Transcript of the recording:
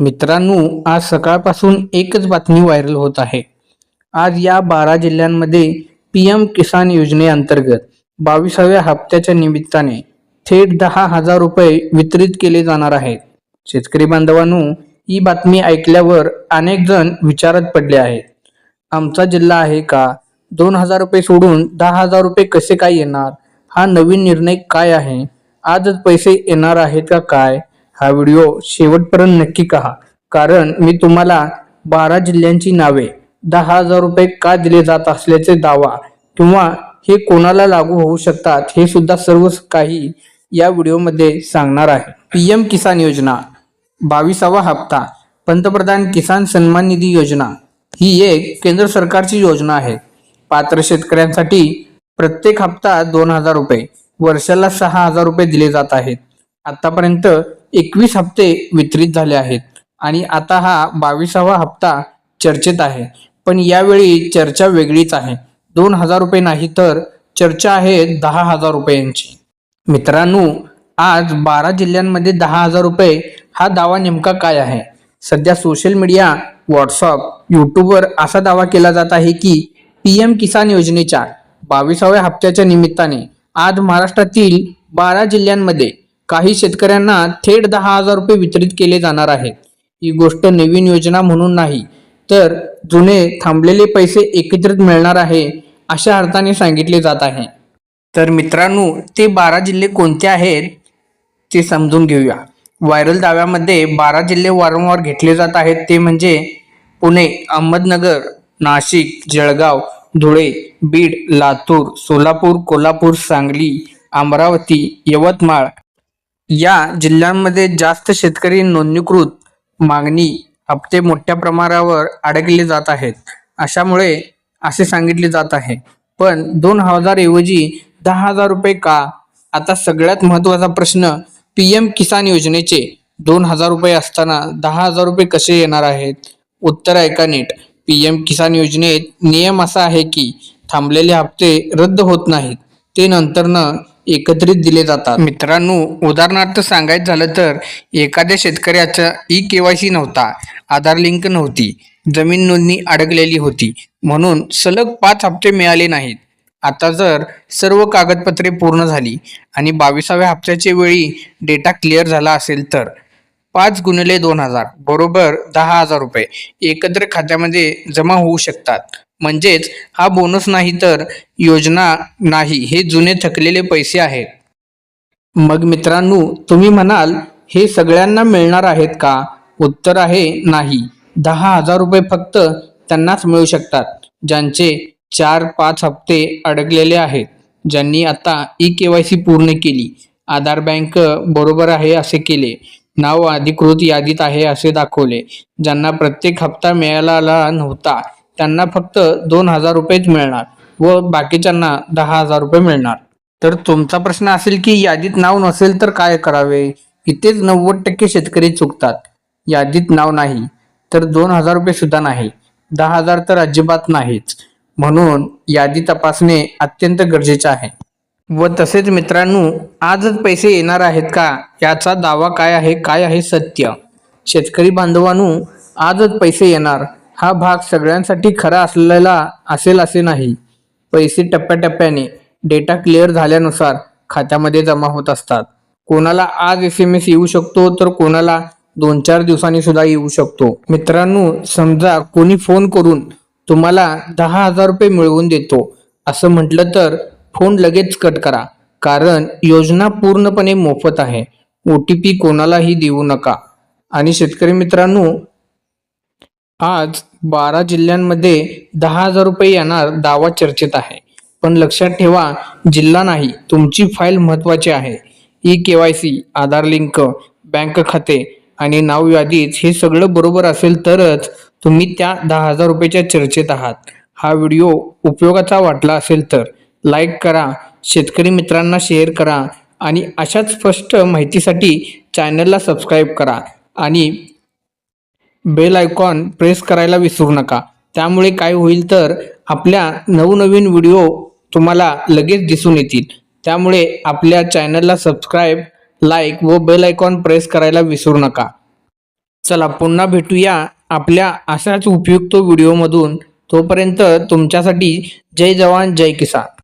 मित्रांनो आज सकाळपासून एकच बातमी व्हायरल होत आहे. आज या बारा जिल्ह्यांमध्ये पी एम किसान योजनेअंतर्गत बावीसाव्या हप्त्याच्या निमित्ताने थेट दहा हजार रुपये वितरित केले जाणार आहेत. शेतकरी बांधवांनो ही बातमी ऐकल्यावर अनेक जण विचारात पडले आहेत. आमचा जिल्हा आहे का? दोन हजार रुपये सोडून दहा हजार रुपये कसे काय येणार? हा नवीन निर्णय काय आहे? आजच पैसे येणार आहेत का काय? हा व्हिडिओ शेवटपर्यंत नक्की पहा. कारण मी तुम्हाला बारा जिल्ह्यांची नावे दहा हजार रुपये का दिले जात असल्याचे दावा किंवा हे कोणाला लागू होऊ शकतात हे सुद्धा सर्व काही या व्हिडिओमध्ये सांगणार आहे. पीएम किसान योजना बावीसावा हप्ता पंतप्रधान किसान सन्मान निधी योजना ही एक केंद्र सरकारची योजना आहे. पात्र शेतकऱ्यांसाठी प्रत्येक हप्ता दोन हजार रुपये वर्षाला सहा हजार रुपये दिले जात आहेत. आतापर्यंत एकवीस हप्ते वितरित झाले आहेत आणि आता हा बावीसावा हप्ता चर्चेत आहे. पण यावेळी चर्चा वेगळीच आहे. दोन हजार रुपये नाही तर चर्चा आहे दहा हजार रुपयांची. मित्रांनो आज बारा जिल्ह्यांमध्ये दहा हजार रुपये हा दावा नेमका काय आहे? सध्या सोशल मीडिया व्हॉट्सअप यूट्यूबवर असा दावा केला जात आहे की पी एम किसान योजनेच्या बावीसाव्या हप्त्याच्या निमित्ताने आज महाराष्ट्रातील बारा जिल्ह्यांमध्ये काही शेतकऱ्यांना थेट दहा हजार रुपये वितरित केले जाणार आहेत ही गोष्ट नवीन योजना म्हणून नाही तर जुने थांबलेले पैसे एकत्रित मिळणार आहे अशा अर्थाने सांगितले जात आहे. तर मित्रांनो ते बारा जिल्हे कोणते आहेत ते समजून घेऊया. व्हायरल दाव्यामध्ये बारा जिल्हे वारंवार घेतले जात आहेत ते म्हणजे पुणे अहमदनगर नाशिक जळगाव धुळे बीड लातूर सोलापूर कोल्हापूर सांगली अमरावती यवतमाळ या जिल्ह्यांमध्ये जास्त शेतकरी नोंदणीकृत मागणी हप्ते मोठ्या प्रमाणावर अडकले जात आहेत. अशामुळे असे सांगितले जात आहे. पण दोन हजार ऐवजी दहा हजार रुपये का? आता सगळ्यात महत्त्वाचा प्रश्न पी एम किसान योजनेचे दोन हजार रुपये असताना दहा हजार रुपये कसे येणार आहेत? उत्तर ऐका नीट. पी एम किसान योजनेत नियम असा आहे की थांबलेले हप्ते रद्द होत नाहीत. ते नंतरनं एकत्रित दिले जातात. मित्रांनो उदाहरणार्थ सांगायचं झालं तर एखाद्या शेतकऱ्याचा ई के वाय सी नव्हता आधार लिंक नव्हती जमीन नोंदणी अडकलेली होती म्हणून सलग पाच हप्ते मिळाले नाहीत. आता जर सर्व कागदपत्रे पूर्ण झाली आणि बावीसाव्या हप्त्याच्या वेळी डेटा क्लिअर झाला असेल तर पाच गुणिले दोन हजार बरोबर दहा हजार रुपये एकत्र खात्यामध्ये जमा होऊ शकतात. म्हणजेच हा बोनस नाही तर योजना नाही. हे जुने थकलेले पैसे आहेत. मग मित्रांनो तुम्ही म्हणाल हे सगळ्यांना मिळणार आहेत का? उत्तर आहे नाही. दहा हजार रुपये फक्त त्यांनाच मिळू शकतात ज्यांचे चार पाच हप्ते अडकलेले आहेत ज्यांनी आता ई के वाय सी पूर्ण केली. आधार बँक बरोबर आहे असे केले. नाव अधिकृत यादीत आहे असे दाखवले ज्यांना प्रत्येक हप्ता मिळाला नव्हता. त्यांना फक्त दोन हजार रुपयेच मिळणार व बाकीच्यांना दहा हजार रुपये मिळणार. तर तुमचा प्रश्न असेल की यादीत नाव नसेल तर काय करावे? इथेच नव्वद टक्के शेतकरी चुकतात. यादीत नाव नाही तर दोन हजार रुपये सुद्धा नाही. दहा हजार तर अजिबात नाहीच. म्हणून यादी तपासणे अत्यंत गरजेचे आहे. व तसेच मित्रांनो आजच पैसे येणार आहेत का? याचा दावा काय आहे? काय आहे सत्य? शेतकरी बांधवांनो आजच पैसे येणार. हा भाग सगळ्यांसाठी खरा असलेला असेल असे नाही. पैसे टप्प्याटप्प्याने डेटा क्लिअर झाल्यानुसार खात्यामध्ये जमा होत असतात. कोणाला आज एस एम एस येऊ शकतो तर कोणाला दोन चार दिवसांनी सुद्धा येऊ शकतो. मित्रांनो समजा कोणी फोन करून तुम्हाला दहा हजार रुपये मिळवून देतो असं म्हटलं तर फोन लगेच कट करा. कारण योजना पूर्णपणे मोफत आहे. ओ टी पी कोणालाही देऊ नका. आणि शेतकरी मित्रांनो आज बारा जिल्ह्यांमध्ये दहा हजार रुपये येणार दावा चर्चेत आहे. पण लक्षात ठेवा जिल्हा नाही तुमची फाईल महत्वाची आहे. E K Y C Aadhaar link bank खाते आणि नाव यादीच हे सगळं बरोबर असेल तरच तुम्ही त्या दहा हजार रुपयाच्या चर्चेत आहात. हा व्हिडिओ उपयोगाचा वाटला असेल तर लाईक करा शेतकरी मित्रांना शेअर करा आणि अशाच स्पष्ट माहितीसाठी चॅनलला सबस्क्राईब करा आणि बेल आयकॉन प्रेस करायला विसरू नका. त्यामुळे काय होईल तर आपल्या नवनवीन व्हिडिओ तुम्हाला लगेच दिसून येतील. त्यामुळे आपल्या चॅनलला सबस्क्राईब लाईक व बेल आयकॉन प्रेस करायला विसरू नका. चला पुन्हा भेटूया आपल्या अशाच उपयुक्त व्हिडिओमधून तोपर्यंत तुमच्यासाठी जय जवान जय किसान.